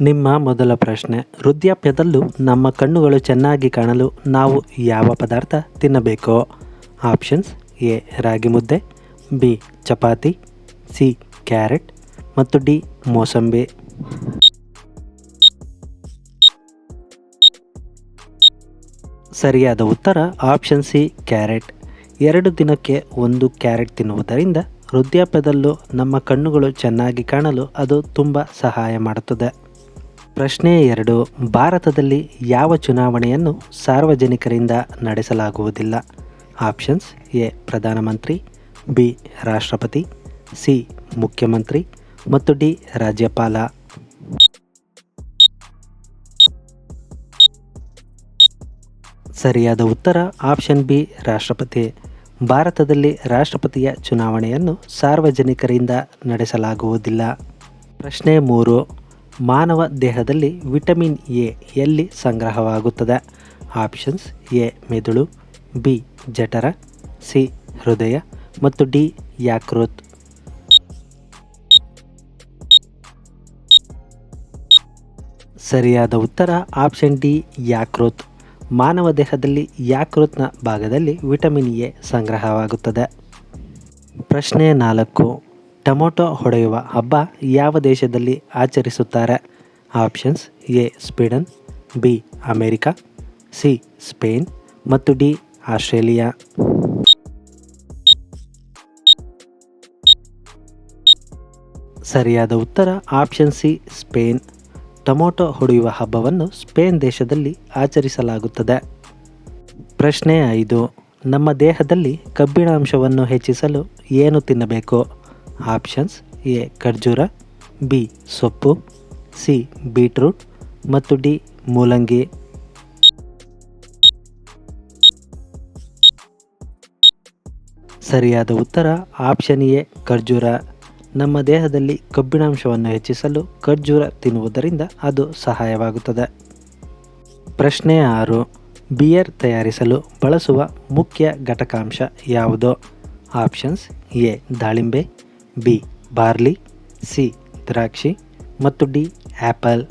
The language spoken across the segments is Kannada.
ನಿಮ್ಮ ಮೊದಲ ಪ್ರಶ್ನೆ. ವೃದ್ಧಾಪ್ಯದಲ್ಲೂ ನಮ್ಮ ಕಣ್ಣುಗಳು ಚೆನ್ನಾಗಿ ಕಾಣಲು ನಾವು ಯಾವ ಪದಾರ್ಥ ತಿನ್ನಬೇಕು? ಆಪ್ಷನ್ಸ್ ಎ, ರಾಗಿ ಮುದ್ದೆ, ಬಿ, ಚಪಾತಿ, ಸಿ, ಕ್ಯಾರೆಟ್, ಮತ್ತು ಡಿ, ಮೋಸಂಬಿ. ಸರಿಯಾದ ಉತ್ತರ ಆಪ್ಷನ್ ಸಿ, ಕ್ಯಾರೆಟ್. ಎರಡು ದಿನಕ್ಕೆ ಒಂದು ಕ್ಯಾರೆಟ್ ತಿನ್ನುವುದರಿಂದ ವೃದ್ಧಾಪ್ಯದಲ್ಲೂ ನಮ್ಮ ಕಣ್ಣುಗಳು ಚೆನ್ನಾಗಿ ಕಾಣಲು ಅದು ತುಂಬ ಸಹಾಯ ಮಾಡುತ್ತದೆ. ಪ್ರಶ್ನೆ ಎರಡು. ಭಾರತದಲ್ಲಿ ಯಾವ ಚುನಾವಣೆಯನ್ನು ಸಾರ್ವಜನಿಕರಿಂದ ನಡೆಸಲಾಗುವುದಿಲ್ಲ? Options A. ಪ್ರಧಾನಮಂತ್ರಿ, ಬಿ. ರಾಷ್ಟ್ರಪತಿ, ಸಿ. ಮುಖ್ಯಮಂತ್ರಿ ಮತ್ತು ಡಿ. ರಾಜ್ಯಪಾಲ. ಸರಿಯಾದ ಉತ್ತರ ಆಪ್ಷನ್ ಬಿ. ರಾಷ್ಟ್ರಪತಿ. ಭಾರತದಲ್ಲಿ ರಾಷ್ಟ್ರಪತಿಯ ಚುನಾವಣೆಯನ್ನು ಸಾರ್ವಜನಿಕರಿಂದ ನಡೆಸಲಾಗುವುದಿಲ್ಲ. ಪ್ರಶ್ನೆ ಮೂರು. ಮಾನವ ದೇಹದಲ್ಲಿ ವಿಟಮಿನ್ ಎ ಎಲ್ಲಿ ಸಂಗ್ರಹವಾಗುತ್ತದೆ? ಆಪ್ಷನ್ಸ್ ಎ, ಮೆದುಳು, ಬಿ, ಜಠರ, ಸಿ, ಹೃದಯ ಮತ್ತು ಡಿ ಯಾಕ್ರೋತ್ ಸರಿಯಾದ ಉತ್ತರ ಆಪ್ಷನ್ ಡಿ ಯಾಕ್ರೋತ್ ಮಾನವ ದೇಹದಲ್ಲಿ ಯಾಕೃತ್ನ ಭಾಗದಲ್ಲಿ ವಿಟಮಿನ್ ಎ ಸಂಗ್ರಹವಾಗುತ್ತದೆ. ಪ್ರಶ್ನೆ ನಾಲ್ಕು. ಟೊಮೊಟೊ ಹೊಡೆಯುವ ಹಬ್ಬ ಯಾವ ದೇಶದಲ್ಲಿ ಆಚರಿಸುತ್ತಾರೆ? Options A, Sweden, B, America, C, Spain ಮತ್ತು ಡಿ, ಆಸ್ಟ್ರೇಲಿಯಾ. ಸರಿಯಾದ ಉತ್ತರ ಆಪ್ಷನ್ ಸಿ, ಸ್ಪೇನ್. ಟೊಮೊಟೊ ಹೊಡೆಯುವ ಹಬ್ಬವನ್ನು ಸ್ಪೇನ್ ದೇಶದಲ್ಲಿ ಆಚರಿಸಲಾಗುತ್ತದೆ. ಪ್ರಶ್ನೆ ಐದು. ನಮ್ಮ ದೇಹದಲ್ಲಿ ಕಬ್ಬಿಣಾಂಶವನ್ನು ಹೆಚ್ಚಿಸಲು ಏನು ತಿನ್ನಬೇಕು? ಆಪ್ಷನ್ಸ್ ಎ ಖರ್ಜೂರ, ಬಿ ಸೊಪ್ಪು, ಸಿ ಬೀಟ್ರೂಟ್ ಮತ್ತು ಡಿ ಮೂಲಂಗಿ. ಸರಿಯಾದ ಉತ್ತರ ಆಪ್ಷನ್ ಎ ಖರ್ಜೂರ. ನಮ್ಮ ದೇಹದಲ್ಲಿ ಕಬ್ಬಿಣಾಂಶವನ್ನು ಹೆಚ್ಚಿಸಲು ಖರ್ಜೂರ ತಿನ್ನುವುದರಿಂದ ಅದು ಸಹಾಯವಾಗುತ್ತದೆ. ಪ್ರಶ್ನೆ ಆರು, ಬಿಯರ್ ತಯಾರಿಸಲು ಬಳಸುವ ಮುಖ್ಯ ಘಟಕಾಂಶ ಯಾವುದು? ಆಪ್ಷನ್ಸ್ ಎ ದಾಳಿಂಬೆ ಬಿ, ಬಾರ್ಲಿ, ಸಿ, ದ್ರಾಕ್ಷಿ ಮತ್ತು ಡಿ ಆ್ಯಪಲ್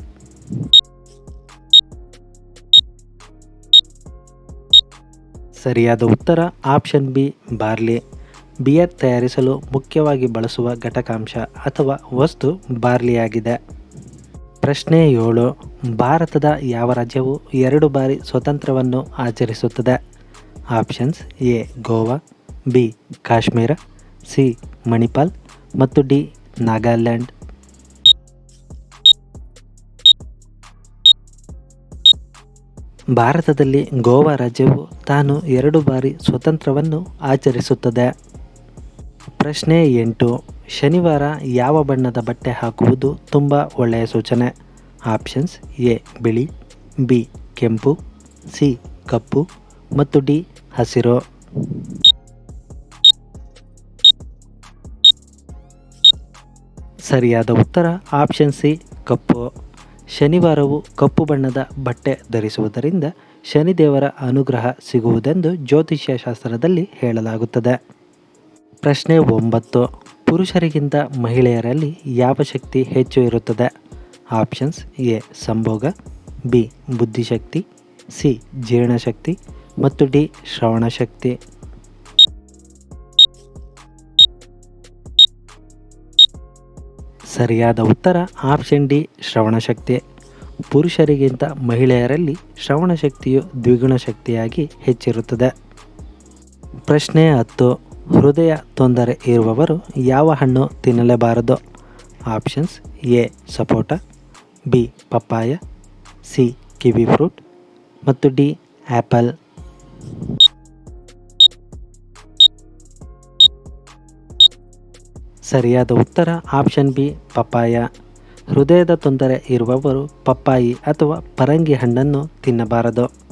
ಸರಿಯಾದ ಉತ್ತರ ಆಪ್ಷನ್ ಬಿ, ಬಾರ್ಲಿ. ಬಿಯರ್ ತಯಾರಿಸಲು ಮುಖ್ಯವಾಗಿ ಬಳಸುವ ಘಟಕಾಂಶ ಅಥವಾ ವಸ್ತು ಬಾರ್ಲಿಯಾಗಿದೆ. ಪ್ರಶ್ನೆ ಏಳು, ಭಾರತದ ಯಾವ ರಾಜ್ಯವು ಎರಡು ಬಾರಿ ಸ್ವತಂತ್ರವನ್ನು ಆಚರಿಸುತ್ತದೆ? Options A, Goa, B, Kashmir. C Manipal ಮತ್ತು ಡಿ ನಾಗಾಲ್ಯಾಂಡ್. ಭಾರತದಲ್ಲಿ ಗೋವಾ ರಾಜ್ಯವು ತಾನು ಎರಡು ಬಾರಿ ಸ್ವತಂತ್ರವನ್ನು ಆಚರಿಸುತ್ತದೆ. ಪ್ರಶ್ನೆ ಎಂಟು, ಶನಿವಾರ ಯಾವ ಬಣ್ಣದ ಬಟ್ಟೆ ಹಾಕುವುದು ತುಂಬ ಒಳ್ಳೆಯ ಸೂಚನೆ? ಆಪ್ಷನ್ಸ್ ಎ, ಬಿಳಿ, ಬಿ, ಕೆಂಪು, ಸಿ, ಕಪ್ಪು ಮತ್ತು ಡಿ, ಹಸಿರು. ಸರಿಯಾದ ಉತ್ತರ ಆಪ್ಷನ್ ಸಿ ಕಪ್ಪು. ಶನಿವಾರವು ಕಪ್ಪು ಬಣ್ಣದ ಬಟ್ಟೆ ಧರಿಸುವುದರಿಂದ ಶನಿದೇವರ ಅನುಗ್ರಹ ಸಿಗುವುದೆಂದು ಜ್ಯೋತಿಷ್ಯ ಶಾಸ್ತ್ರದಲ್ಲಿ ಹೇಳಲಾಗುತ್ತದೆ. ಪ್ರಶ್ನೆ ಒಂಬತ್ತು, ಪುರುಷರಿಗಿಂತ ಮಹಿಳೆಯರಲ್ಲಿ ಯಾವ ಶಕ್ತಿ ಹೆಚ್ಚು ಇರುತ್ತದೆ? ಆಪ್ಷನ್ಸ್ ಎ ಸಂಭೋಗ ಬಿ ಬುದ್ಧಿಶಕ್ತಿ ಸಿ ಜೀರ್ಣಶಕ್ತಿ ಮತ್ತು ಡಿ ಶ್ರವಣಶಕ್ತಿ. ಸರಿಯಾದ ಉತ್ತರ ಆಪ್ಷನ್ ಡಿ ಶ್ರವಣಶಕ್ತಿ ಪುರುಷರಿಗಿಂತ ಮಹಿಳೆಯರಲ್ಲಿ ಶ್ರವಣಶಕ್ತಿಯು ದ್ವಿಗುಣ ಶಕ್ತಿಯಾಗಿ ಹೆಚ್ಚಿರುತ್ತದೆ. ಪ್ರಶ್ನೆ ಹತ್ತು, ಹೃದಯ ತೊಂದರೆ ಇರುವವರು ಯಾವ ಹಣ್ಣು ತಿನ್ನಲೇಬಾರದು? Options A, sapota, B, papaya, C, kiwi fruit, ಮತ್ತು ಡಿ ಆ್ಯಪಲ್ ಸರಿಯಾದ ಉತ್ತರ ಆಪ್ಷನ್ ಬಿ ಪಪ್ಪಾಯ. ಹೃದಯದ ತೊಂದರೆ ಇರುವವರು ಪಪ್ಪಾಯಿ ಅಥವಾ ಪರಂಗಿ ಹಣ್ಣನ್ನು ತಿನ್ನಬಾರದು.